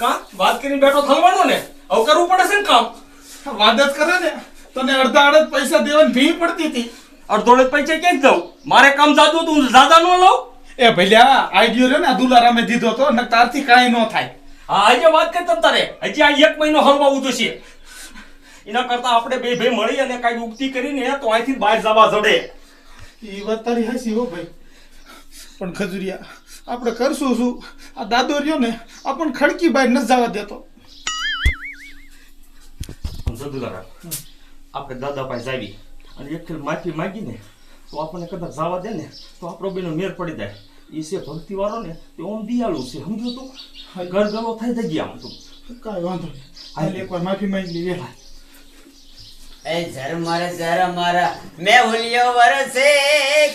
કા? વાત કરીને બેઠો થવાનો ને? હવે કરવું પડે છે ને કામ? વાત જ કરે ને. તને અડધા અડધ પૈસા દેવાની ભી પડતી હતી. અડધો અડધ પૈસા ક્યાંક જાઉં મારે કામ હતું હું દાદા નો લઉં? એ ભલ્યા આઈડિયો રહ્યો ને દુલારામે દીધો તો ને તારથી કાંઈ ન થાય. હા આજે વાત કરી તમ તારે. હજી આ એક મહિનો હલવાવું છે એના કરતા આપણે બે ભાઈ મળી અને કાંઈ ઉગતી કરીને તો અહીંથી બહાર જવા જડે. એ વાત તારી હસી હો ભાઈ. પણ ખજુરિયા આપણે કરશું શું? આ દાદો રહ્યો ને આપણને ખડકી બહાર ન જવા દેતો જદુલારા આપણે દાદા પાસે જાવી. અને એક માફી માંગીને તો આપણને કદાચ જવા દે ને તો આપણો બેનો મેર પડી જાય. એ છે ભક્તિ વાળો ને તે ઓમ દિયાળુ છે સમજો તું? ઘર ગલો થઈ જગ્યા ગયા આમ તું. કાંઈ વાંધો નહીં. હાલ એકવાર માફી માંગી વેલા. એ ઝરમર ઝરમર મેં હુલિયો વરસે,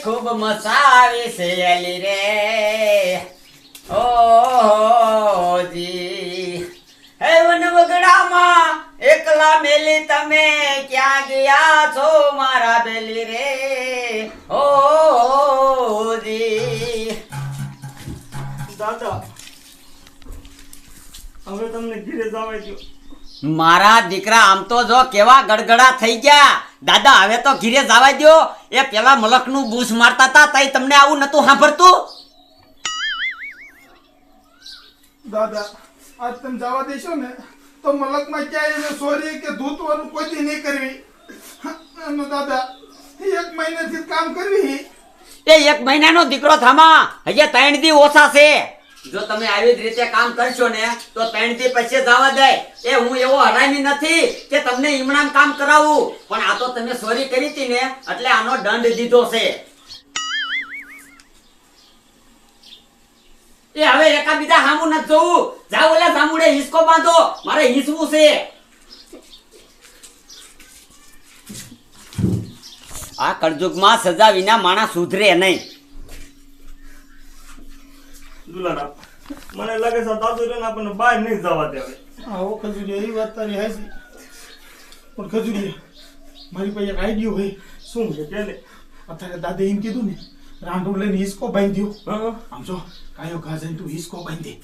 ખૂબ મસાવી છે અલી રે. ઓ જી હે વન વગડામાં એકલા મેલી તમે ક્યાં ગયા છો મારા બેલી રે? ઓ જી દાદા, હવે તમને ઘીરે જવા દો મારા દીકરા આમ તો જો કેવા ગડગડા થઈ ગયા. દાદા હવે તો ઘીરે જવા દો એ પેલા મલકનું બૂસ મારતા હતા તઈ તમને આવું નતું સાંભળતું? દાદા આજ તમે જવા દેશો ને તો મલકમાં ક્યાંય એને સોરી કે ધૂતવાનું કોઈ દી નહીં કરવી. દાદા એક મહિનાથી કામ કરવી. એ એક મહિનાનો દીકરો થામા. હજી ત્રણ દી ઓછા છે. જો તમે આવી જ રીતે કામ કરશો ને, તો દી પછી જવા દે. એ હું એવો હરામી નથી કે તમને ઈમણામ કામ કરાવું. પણ આ તો તમે સોરી કરી હતી ને, એટલે આનો દંડ દીધો છે. એ હવે એકાબીજા હામું નથી જોવું. જાવ ઓલા સામુડે હિસકો બાંધો. મારે હિસવું છે. આ કળજુગમાં સજા વિના માણસ સુધરે નહીં. દુલારા. મને લાગે છે દાદુ રે આપણને બહાર નહીં જવા દે હવે. આવો ખજુરિયા એ વાત તારી હાજી પણ ખજુરિયા મારી પાસે એક આઈડિયો હોય. શું છે? કે અત્યારે દાદા એમ કીધું ને રાંઢું લઈને હિસકો બાંધ્યો. હા આમ જો કાયો ઘા જઈને તું હિસકો બાંધી.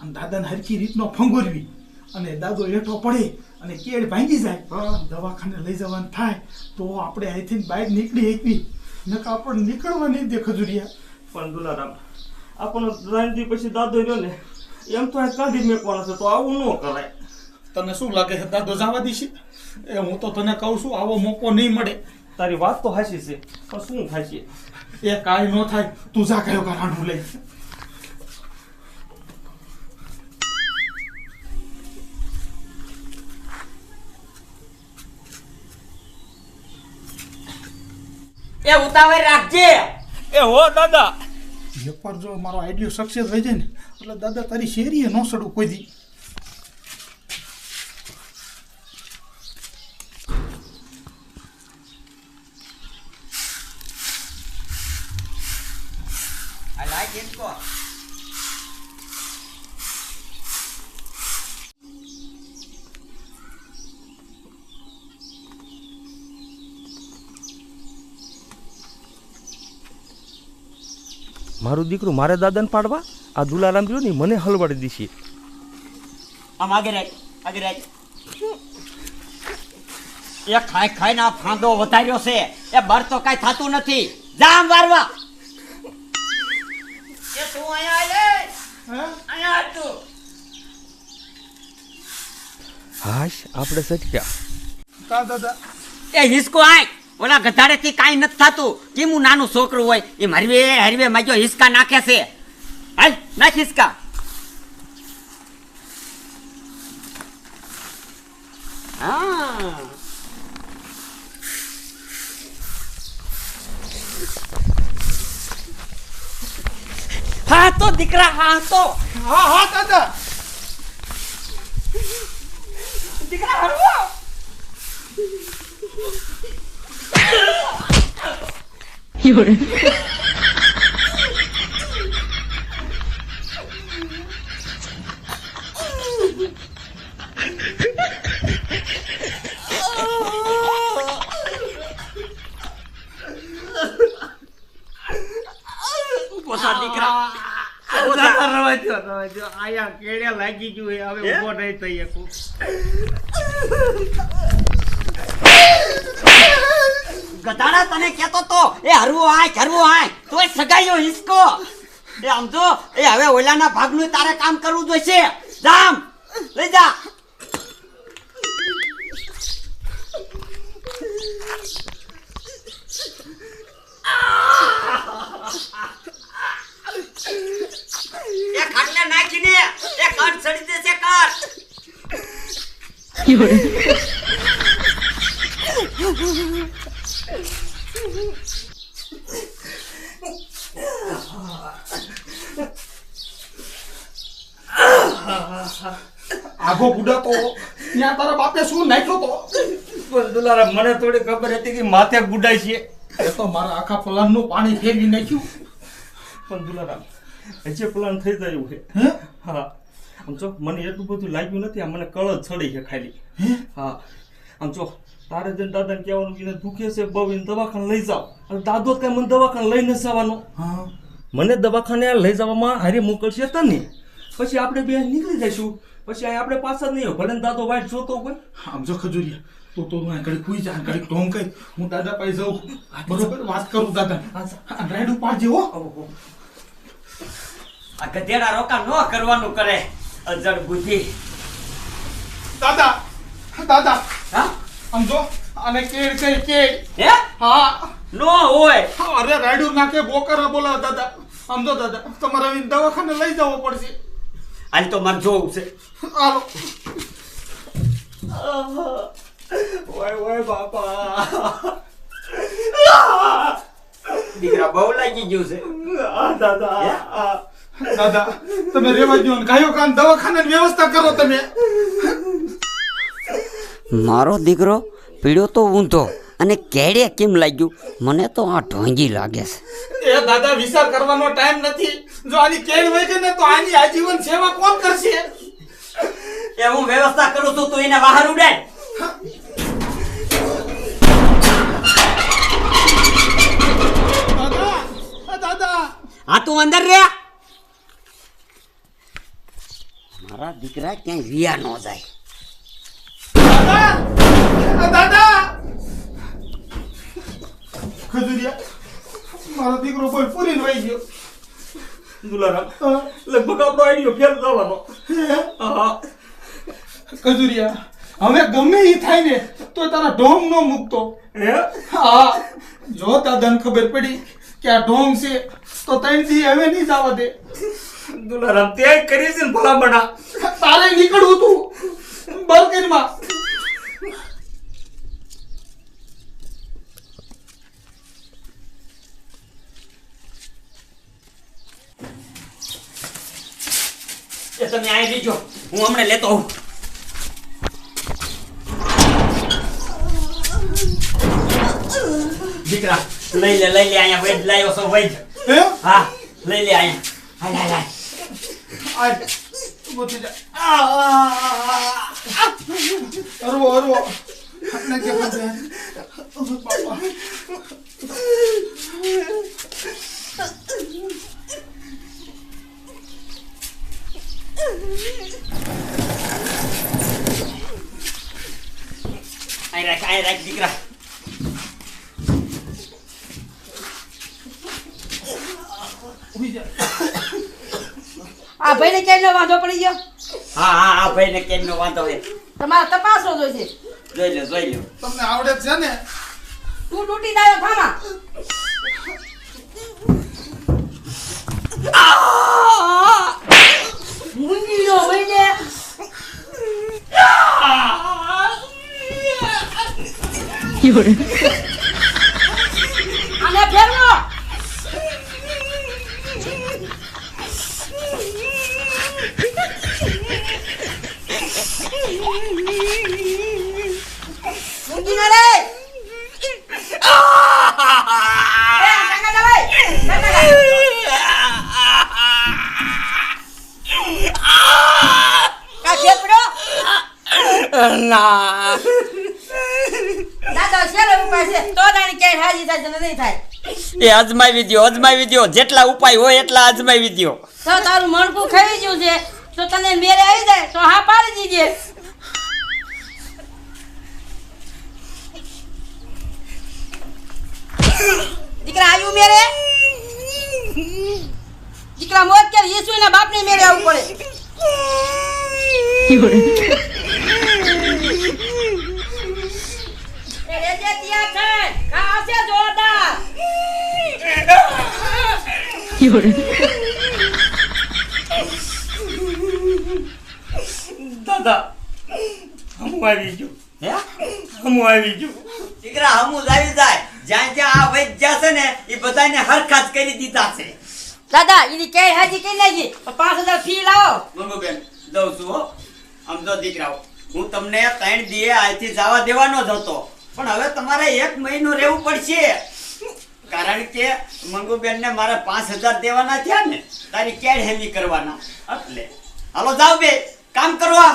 અને દાદાને હરખી રીતનો ફંગોરવી. અને દાદો એઠો પડે અને કેળ ભાંગી જાય. હા. દવાખાને લઈ જવાનું થાય તો આપણે અહીંથી બહાર નીકળી એકવી નકા આપણને નીકળવા નહીં દે ખજુરિયા. પણ દુલારામ આપણને ત્રણ દી પછી દાદો રહ્યો ને એમ તો કાઢી મેકવાનો છે તો આવું ન કરાય. તને શું લાગે છે દાદો જવા દીશે? એ હું તો તને કહું છું આવો મોકો નહીં મળે. તારી વાત તો હાચી છે પણ શું થાય છે એ કાંઈ ન થાય તું જા કયો કા રાંડું લઈ. એ ઉતાવળ રાખજે. એ હો દાદા. એકવાર જો મારો આઈડિયો સક્સેસ થઈ જાય ને, એટલે દાદા તારી શેરીએ ન સડું કોઈ દી. મારું દીકરું મારે દાદાને પાડવા? આ દુલારામ રહ્યો ને મને હલવાડી દીશી. આમ આગે રાખ આગે રાખ. એ ખાઈ ખાઈને આ ફાંદો વધાર્યો છે. એ બર તો કાંઈ થતું નથી. જામ વારવા. એ તું અહીંયા આય હા? અહીંયા તું. હાશ આપણે સટક્યા. કા દાદા? એ હિસકો આય. ઓલા ગધાડેથી કાંઈ નથી થતું. કેમ હું નાનું છોકરું હોય? એ હરવે હરવે માગ્યો હિસકા નાખે છે. હાલ નાખ હિસકા. હા. હા તો દીકરા હા તો. હા હા દાદા. દીકરા હરવો. પોતા દીકરા પોતા બાપા આયા કેડે લાગી ગયું હવે? ઊભો નહીં થઈ શકું. ગધાડા તને કેતો તો, એ હરવો આય હરવો આય, તોય સગાઈઓ હિસકો. એ આમ જો એ હવે ઓલાના ભાગનું તારે કામ કરવું જોઈશે. જામ, લઈ જા. એ નાખીને, એ કટ ચડી દેશે કટ આગો બુડા તો. ત્યાં તારા બાપે શું નાખ્યો તો? પણ દુલારા મને થોડી ખબર હતી કે માથે ગુડાય છે. એ તો મારા આખા પ્લાનનું પાણી ફેરવી નાખ્યું. પણ દુલારા હજી પ્લાન થઈ ગયું છે. હા? આમ જો મને એટલું બધું લાગ્યું નથી આ મને કળ જ ચડી છે ખાલી. હા? આમ જો તારે જઈને દાદાને કહેવાનું કે દુખે છે બહુ એને દવાખાને લઈ જાઓ. અને દાદો કઈ મને દવાખાને લઈ નથી જવાનો. હા. મને દવાખાને લઈ જવામાં હારે મોકલશે તને. પછી આપણે બે નીકળી જઈશું. પછી અહીં આપણે પાછા જ નહીં. ભલે દાદો વાઈટ જોતો હોય. આમ જો ખજુરિયા તો તો હું ઘડી ખુઈ જા ઘડી ટોમ કઈ હું દાદા પાસે જાઉં. બરોબર? વાત કરું દાદા. રાઈડ ઉપર હો આ ગધેડા રોકા ન કરવાનું કરે. અજડ બુદ્ધિ. દાદા દાદા. હા? આમ જો અને કેડ કઈ કેડ હે? હા. નો હોય. અરે રાયડું નાખે બોકરા બોલા દાદા. આમ જો દાદા તમારે દવાખાને લઈ જવો પડશે. આજ તો મારે જોવું છે હાલો ઓય ઓય બાપા દીકરા બહુ લાગી ગયું છે દાદા દાદા તમે રેવા દો ને કાયો કાન દવાખાનાની વ્યવસ્થા કરો તમે મારો દીકરો પીડ્યો તો ઊંધો અને કેડે કેમ લાગ્યું? મને તો આ ઢોંગી લાગે છે. એ દાદા વિચાર કરવાનો ટાઈમ નથી. જો આની કેન વહી ને તો આની આજીવન સેવા કોણ કરશે? એ હું વ્યવસ્થા કરું છું તું એને બહાર ઉડાય આ તું અંદર રે. મારા દીકરા ક્યાંય વિયા ન જાય. દાદા દાદા. ખજુરિયા મારો દીકરો બોલ ન હોય ગયો. દુલારામ. લગભગ આપણો આઈડિયો ફેલ થવાનો. હા? ખજુરિયા હવે ગમે એ થાય ને તો તારા ઢોંગ નો મૂકતો. હે? હા. જો દાદાને ખબર પડી કે આ ઢોંગ છે તો ત્રણ દી હવે નહીં જવા દે. દુલારામ તે કરી છે ને ભલામણા. તારે નીકળવું તું. બર્ગરમાં તમે આય રીજો. હું હમણાં લેતો આવું. દીકરા લઈ લે લઈ લે અહીંયા વૈદ લાવ્યો છો વૈદ. હે? હા લઈ લે અહીંયા. હાલ હાલ હાલ અરવો અરવો. ને કે બાપા. અહીં રાખ અહીં રાખ દીકરા આ ભાઈને ક્યાંય વાંધો પડી ગયો? હા હા હા ભાઈને કેમનો વાંધો હોય તમારે તપાસવો જોઈશે. જોઈ લો જોઈ લો. તમને આવડે છે ને? તું તૂટી દાયો થામા મૂંગી નો ભાઈને આને ફેરવો મૂંગી ના રે એ કાકા દવાઈ કા ખેપડો ના દાદા શેરો ઉપાય છે તો તાણી ક્યાંય હાજી થાય છે ને નહીં થાય એ અજમાવી દો અજમાવી દો જેટલા ઉપાય હોય એટલા અજમાવી દો તો તારું મણકું ખાઈ ગયું છે. તો તને મેરે આવી જાય તો હા પાડી દીજે. દીકરા આવ્યું મેરે? દીકરા મોત કે ઈસુ ના બાપને મેરે આવવું પડે એ રેજે ત્યાં છે કા છે જોરદાર દાદા હું આવી ગયો. હે? હું આવી ગયો. દીકરા હમું આવી જાય. જ્યાં જ્યાં આ વૈદ્ય છે ને એ બધાને હરખા જ કરી દીધા છે. દાદા એની કઈ હાજી કઈ નાખી પાંચ હજાર ફી લાવો. મંગુબેન દઉં છું હો. આમ દીકરાઓ હું તમને ત્રણ દીએ અહીંથી જવા દેવાનો જ હતો. પણ હવે તમારે એક મહિનો રહેવું પડશે. કારણ કે મંગુબેન ને મારે પાંચ હજાર દેવાના થયા ને તારી કેડ હેમી કરવાના. એટલે. હાલો જાઓ બે. કામ કરવા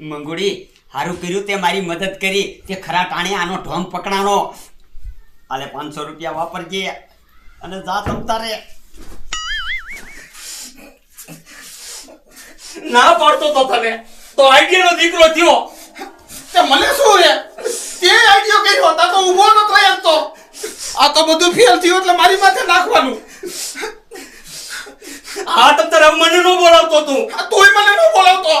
મંગુડી હારું કર્યું તે મારી મદદ કરી. તે ખરા ટાણે આનો ઢોંગ પકડાનો આલે પાંચસો રૂપિયા વાપરજે. અને જા તમતા ના પાડતો તો તને. તો આઈડિયા નો દીકરો થયો. તે મને શું રે તે આઈડિયો કર્યો હતા તો ઊભો નતો તો. આ તો બધું ફેલ થયું એટલે મારી માથે નાખવાનું. આ તો તારા મને નો બોલાવતો તું. તોય મને ન બોલાવતો.